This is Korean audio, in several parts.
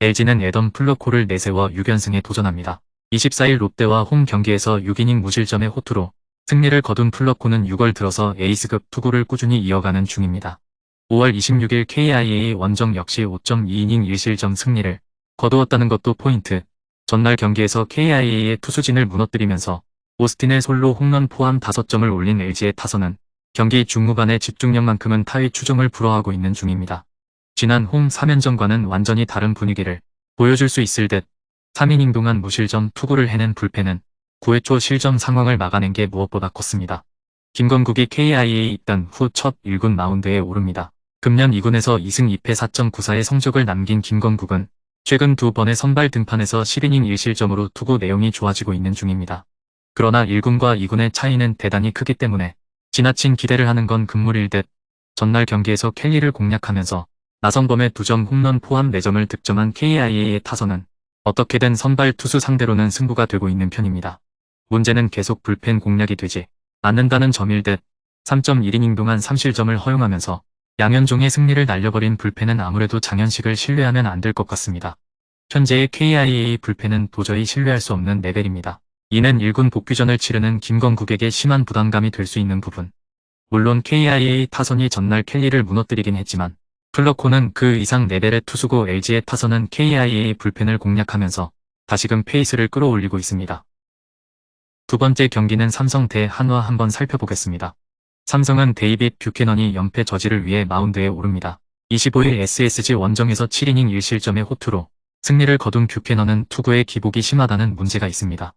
LG는 에던 플러코를 내세워 6연승에 도전합니다. 24일 롯데와 홈 경기에서 6이닝 무실점의 호투로 승리를 거둔 플러코는 6월 들어서 에이스급 투구를 꾸준히 이어가는 중입니다. 5월 26일 KIA 원정 역시 5.2이닝 1실점 승리를 거두었다는 것도 포인트. 전날 경기에서 KIA의 투수진을 무너뜨리면서 오스틴의 솔로 홈런 포함 5점을 올린 LG의 타선은 경기 중후반의 집중력만큼은 타의 추종을 불허하고 있는 중입니다. 지난 홈 3연전과는 완전히 다른 분위기를 보여줄 수 있을 듯 3이닝 동안 무실점 투구를 해낸 불펜은 9회 초 실점 상황을 막아낸 게 무엇보다 컸습니다. 김건국이 KIA에 있던 후 첫 1군 마운드에 오릅니다. 금년 2군에서 2승 2패 4.94의 성적을 남긴 김건국은 최근 두 번의 선발 등판에서 10이닝 1실점으로 투구 내용이 좋아지고 있는 중입니다. 그러나 1군과 2군의 차이는 대단히 크기 때문에 지나친 기대를 하는 건 금물일 듯 전날 경기에서 켈리를 공략하면서 나성범의 2점 홈런 포함 4점을 득점한 KIA의 타선은 어떻게든 선발 투수 상대로는 승부가 되고 있는 편입니다. 문제는 계속 불펜 공략이 되지 않는다는 점일 듯 3.1이닝 동안 3실점을 허용하면서 양현종의 승리를 날려버린 불펜은 아무래도 장현식을 신뢰하면 안 될 것 같습니다. 현재의 KIA 불펜은 도저히 신뢰할 수 없는 레벨입니다. 이는 1군 복귀전을 치르는 김건국에게 심한 부담감이 될 수 있는 부분. 물론 KIA 타선이 전날 켈리를 무너뜨리긴 했지만 플러코는 그 이상 레벨의 투수고 LG의 타선은 KIA 불펜을 공략하면서 다시금 페이스를 끌어올리고 있습니다. 두 번째 경기는 삼성 대 한화 한번 살펴보겠습니다. 삼성은 데이빗 뷰캐넌이 연패 저지를 위해 마운드에 오릅니다. 25일 SSG 원정에서 7이닝 1실점의 호투로 승리를 거둔 뷰캐넌은 투구의 기복이 심하다는 문제가 있습니다.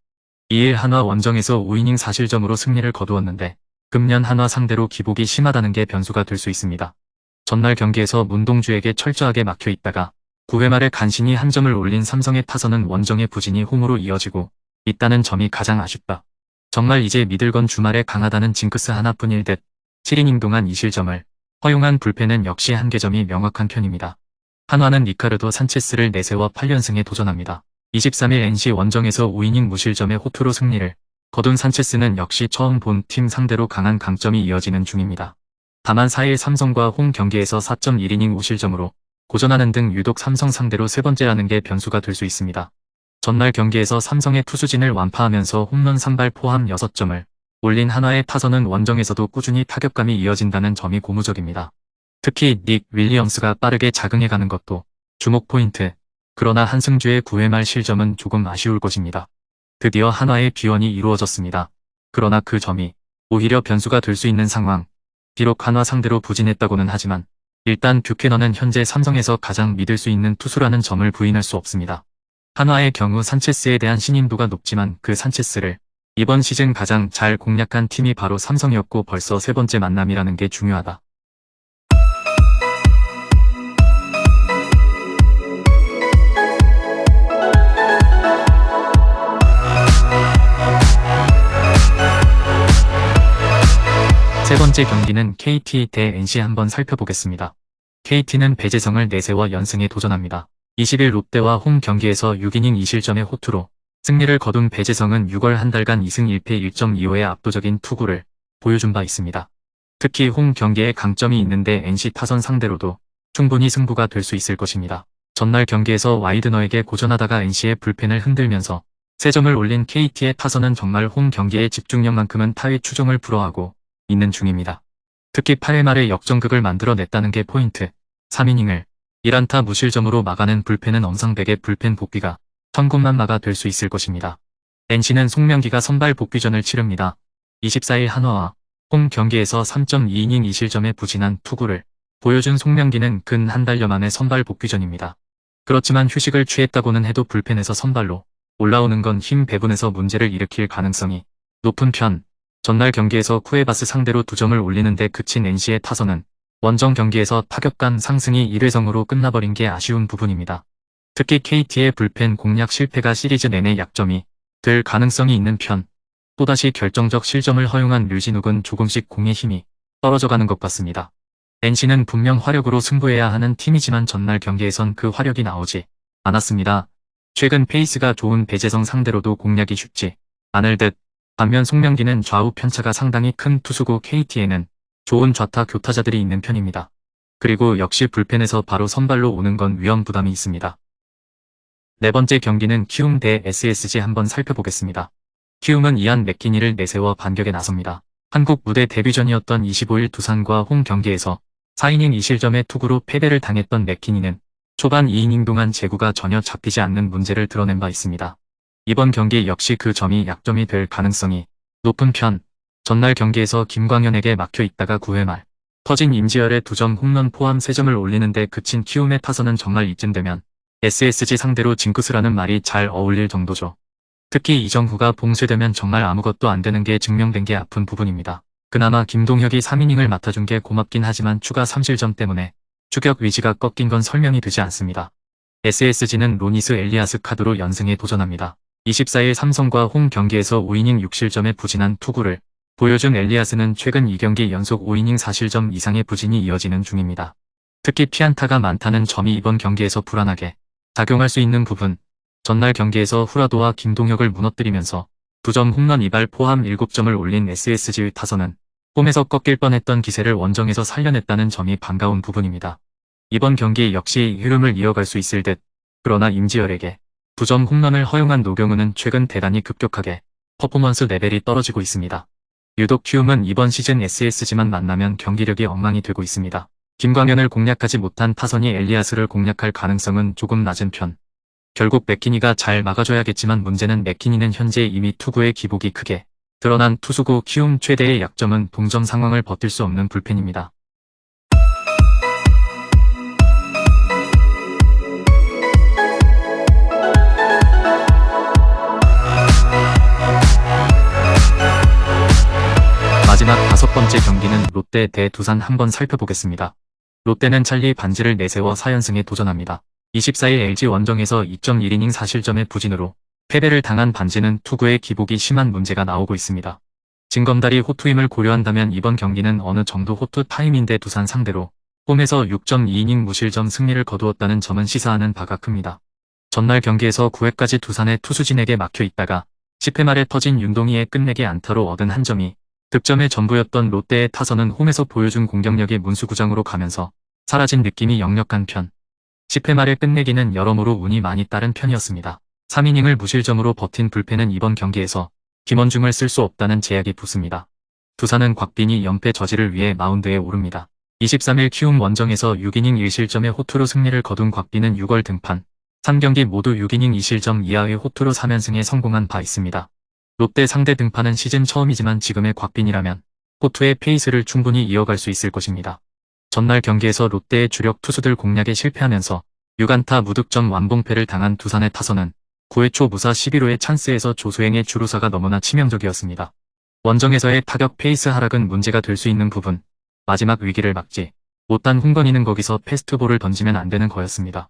2일 한화 원정에서 5이닝 4실점으로 승리를 거두었는데 금년 한화 상대로 기복이 심하다는 게 변수가 될 수 있습니다. 전날 경기에서 문동주에게 철저하게 막혀 있다가 9회 말에 간신히 한 점을 올린 삼성의 타선은 원정의 부진이 홈으로 이어지고 있다는 점이 가장 아쉽다. 정말 이제 믿을 건 주말에 강하다는 징크스 하나뿐일 듯 7이닝 동안 2실점을 허용한 불펜은 역시 한계점이 명확한 편입니다. 한화는 리카르도 산체스를 내세워 8연승에 도전합니다. 23일 NC 원정에서 5이닝 무실점의 호투로 승리를 거둔 산체스는 역시 처음 본 팀 상대로 강한 강점이 이어지는 중입니다. 다만 4일 삼성과 홈 경기에서 4.1이닝 무실점으로 고전하는 등 유독 삼성 상대로 세 번째라는 게 변수가 될 수 있습니다. 전날 경기에서 삼성의 투수진을 완파하면서 홈런 3발 포함 6점을 올린 한화의 타선은 원정에서도 꾸준히 타격감이 이어진다는 점이 고무적입니다. 특히 닉 윌리엄스가 빠르게 자긍해가는 것도 주목 포인트. 그러나 한승주의 9회 말 실점은 조금 아쉬울 것입니다. 드디어 한화의 비원이 이루어졌습니다. 그러나 그 점이 오히려 변수가 될 수 있는 상황. 비록 한화 상대로 부진했다고는 하지만 일단 뷰캐너는 현재 삼성에서 가장 믿을 수 있는 투수라는 점을 부인할 수 없습니다. 한화의 경우 산체스에 대한 신임도가 높지만 그 산체스를 이번 시즌 가장 잘 공략한 팀이 바로 삼성이었고 벌써 세 번째 만남이라는 게 중요하다. 세 번째 경기는 KT 대 NC 한번 살펴보겠습니다. KT는 배재성을 내세워 연승에 도전합니다. 20일 롯데와 홈 경기에서 6이닝 2실점의 호투로 승리를 거둔 배재성은 6월 한 달간 2승 1패 1.25의 압도적인 투구를 보여준 바 있습니다. 특히 홈 경기에 강점이 있는데 NC 타선 상대로도 충분히 승부가 될 수 있을 것입니다. 전날 경기에서 와이드너에게 고전하다가 NC의 불펜을 흔들면서 3점을 올린 KT의 타선은 정말 홈 경기의 집중력만큼은 타의 추종을 불허하고 있는 중입니다. 특히 8회 말에 역전극을 만들어냈다는 게 포인트. 3이닝을 1안타 무실점으로 막아낸 불펜은 엄상백의 불펜 복귀가 천군만마가 될 수 있을 것입니다. NC는 송명기가 선발 복귀전을 치릅니다. 24일 한화와 홈 경기에서 3.2이닝 2실점의 부진한 투구를 보여준 송명기는 근 한 달여 만에 선발 복귀전입니다. 그렇지만 휴식을 취했다고는 해도 불펜에서 선발로 올라오는 건 힘 배분에서 문제를 일으킬 가능성이 높은 편. 전날 경기에서 쿠에바스 상대로 두 점을 올리는데 그친 NC의 타선은 원정 경기에서 타격감 상승이 1회성으로 끝나버린 게 아쉬운 부분입니다. 특히 KT의 불펜 공략 실패가 시리즈 내내 약점이 될 가능성이 있는 편. 또다시 결정적 실점을 허용한 류진욱은 조금씩 공의 힘이 떨어져가는 것 같습니다. NC는 분명 화력으로 승부해야 하는 팀이지만 전날 경기에선 그 화력이 나오지 않았습니다. 최근 페이스가 좋은 배재성 상대로도 공략이 쉽지 않을 듯 반면 송명기는 좌우 편차가 상당히 큰 투수고 KT에는 좋은 좌타 교타자들이 있는 편입니다. 그리고 역시 불펜에서 바로 선발로 오는 건 위험 부담이 있습니다. 네 번째 경기는 키움 대 SSG 한번 살펴보겠습니다. 키움은 이안 맥키니를 내세워 반격에 나섭니다. 한국 무대 데뷔전이었던 25일 두산과 홈 경기에서 4이닝 2실점의 투구로 패배를 당했던 맥키니는 초반 2이닝 동안 제구가 전혀 잡히지 않는 문제를 드러낸 바 있습니다. 이번 경기 역시 그 점이 약점이 될 가능성이 높은 편. 전날 경기에서 김광현에게 막혀 있다가 9회 말 터진 임지열의 2점 홈런 포함 3점을 올리는데 그친 키움의 타선은 정말 이쯤 되면 SSG 상대로 징크스라는 말이 잘 어울릴 정도죠. 특히 이정후가 봉쇄되면 정말 아무것도 안 되는 게 증명된 게 아픈 부분입니다. 그나마 김동혁이 3이닝을 맡아준 게 고맙긴 하지만 추가 3실점 때문에 추격 의지가 꺾인 건 설명이 되지 않습니다. SSG는 로니스 엘리아스 카드로 연승에 도전합니다. 24일 삼성과 홈 경기에서 5이닝 6실점의 부진한 투구를 보여준 엘리아스는 최근 2경기 연속 5이닝 4실점 이상의 부진이 이어지는 중입니다. 특히 피안타가 많다는 점이 이번 경기에서 불안하게 작용할 수 있는 부분, 전날 경기에서 후라도와 김동혁을 무너뜨리면서 2점 홈런 2발 포함 7점을 올린 SSG의 타선은 홈에서 꺾일 뻔했던 기세를 원정에서 살려냈다는 점이 반가운 부분입니다. 이번 경기 역시 흐름을 이어갈 수 있을 듯 그러나 임지열에게 2점 홈런을 허용한 노경우는 최근 대단히 급격하게 퍼포먼스 레벨이 떨어지고 있습니다. 유독 키움은 이번 시즌 SSG만 만나면 경기력이 엉망이 되고 있습니다. 김광현을 공략하지 못한 타선이 엘리아스를 공략할 가능성은 조금 낮은 편. 결국 맥키니가 잘 막아줘야겠지만 문제는 맥키니는 현재 이미 투구의 기복이 크게 드러난 투수고 키움 최대의 약점은 동점 상황을 버틸 수 없는 불펜입니다. 롯데 대 두산 한번 살펴보겠습니다. 롯데는 찰리 반지를 내세워 4연승에 도전합니다. 24일 LG 원정에서 2.1이닝 4실점의 부진으로 패배를 당한 반지는 투구의 기복이 심한 문제가 나오고 있습니다. 진검다리 호투임을 고려한다면 이번 경기는 어느 정도 호투 타임인데 두산 상대로 홈에서 6.2이닝 무실점 승리를 거두었다는 점은 시사하는 바가 큽니다. 전날 경기에서 9회까지 두산의 투수진에게 막혀 있다가 10회 말에 터진 윤동희의 끝내기 안타로 얻은 한 점이 득점의 전부였던 롯데의 타선은 홈에서 보여준 공격력의 문수구장으로 가면서 사라진 느낌이 역력한 편. 10회 말에 끝내기는 여러모로 운이 많이 따른 편이었습니다. 3이닝을 무실점으로 버틴 불펜은 이번 경기에서 김원중을 쓸 수 없다는 제약이 붙습니다. 두산은 곽빈이 연패 저지를 위해 마운드에 오릅니다. 23일 키움 원정에서 6이닝 1실점의 호투로 승리를 거둔 곽빈은 6월 등판 3경기 모두 6이닝 2실점 이하의 호투로 3연승에 성공한 바 있습니다. 롯데 상대 등판은 시즌 처음이지만 지금의 곽빈이라면 호투의 페이스를 충분히 이어갈 수 있을 것입니다. 전날 경기에서 롯데의 주력 투수들 공략에 실패하면서 6안타 무득점 완봉패를 당한 두산의 타선은 9회 초 무사 11호의 찬스에서 조수행의 주루사가 너무나 치명적이었습니다. 원정에서의 타격 페이스 하락은 문제가 될 수 있는 부분, 마지막 위기를 막지 못한 홍건이는 거기서 패스트볼을 던지면 안 되는 거였습니다.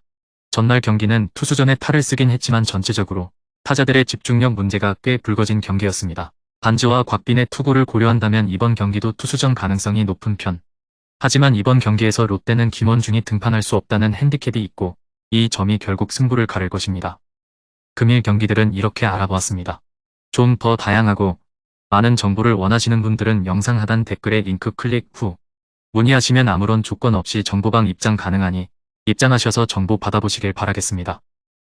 전날 경기는 투수전에 탈을 쓰긴 했지만 전체적으로 타자들의 집중력 문제가 꽤 불거진 경기였습니다. 반지와 곽빈의 투구를 고려한다면 이번 경기도 투수전 가능성이 높은 편. 하지만 이번 경기에서 롯데는 김원중이 등판할 수 없다는 핸디캡이 있고 이 점이 결국 승부를 가를 것입니다. 금일 경기들은 이렇게 알아보았습니다. 좀 더 다양하고 많은 정보를 원하시는 분들은 영상 하단 댓글에 링크 클릭 후 문의하시면 아무런 조건 없이 정보방 입장 가능하니 입장하셔서 정보 받아보시길 바라겠습니다.